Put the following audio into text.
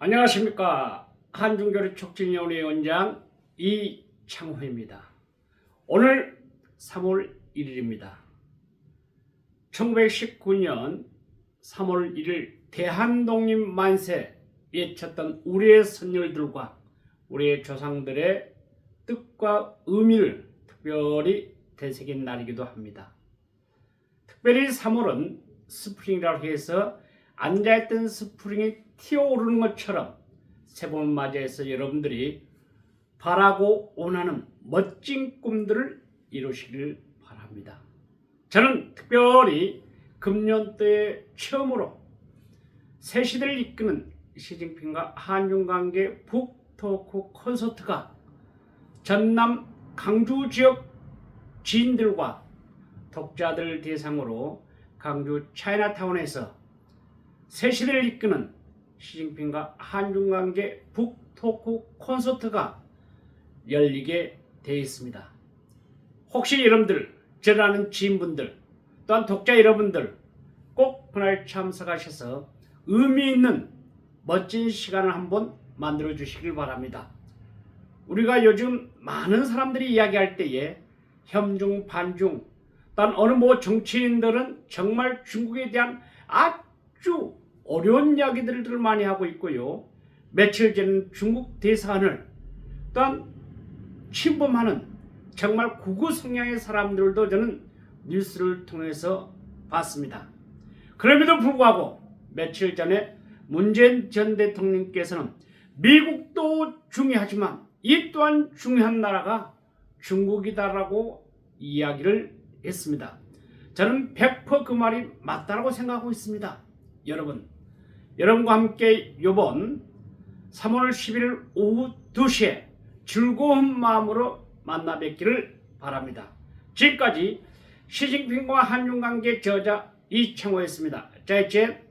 안녕하십니까 한중교류 촉진위원회 원장 이창호입니다. 오늘 3월 1일입니다. 1919년 3월 1일 대한독립 만세 외쳤던 우리의 선열들과 우리의 조상들의 뜻과 의미를 특별히 되새긴 날이기도 합니다. 특별히 3월은 스프링이라고 해서 앉아있던 스프링이 튀어오르는 것처럼 새봄을 맞이해서 여러분들이 바라고 원하는 멋진 꿈들을 이루시길 바랍니다. 저는 특별히 금년도에 처음으로 새 시대를 이끄는 시진핑과 한중 관계 북토크 콘서트가 전남 강주 지역 지인들과 독자들 대상으로 강주 차이나타운에서 새 시대를 이끄는 시진핑과 한중 관계 북토크 콘서트가 열리게 되어 있습니다. 혹시 여러분들, 저를 아는 지인분들, 또한 독자 여러분들 꼭 그날 참석하셔서 의미 있는 멋진 시간을 한번 만들어 주시길 바랍니다. 우리가 요즘 많은 사람들이 이야기할 때에 혐중, 반중, 또한 어느 뭐 정치인들은 정말 중국에 대한 아주 어려운 이야기들을 많이 하고 있고요. 며칠 전 중국 대사관을 또한 침범하는 정말 구구 성향의 사람들도 저는 뉴스를 통해서 봤습니다. 그럼에도 불구하고 며칠 전에 문재인 전 대통령께서는 미국도 중요하지만 이 또한 중요한 나라가 중국이다라고 이야기를 했습니다. 저는 100%그 말이 맞다라고 생각하고 있습니다. 여러분, 여러분과 함께 이번 3월 11일 오후 2시에 즐거운 마음으로 만나 뵙기를 바랍니다. 지금까지 시진핑과 한중 관계 저자 이창호였습니다. 再见。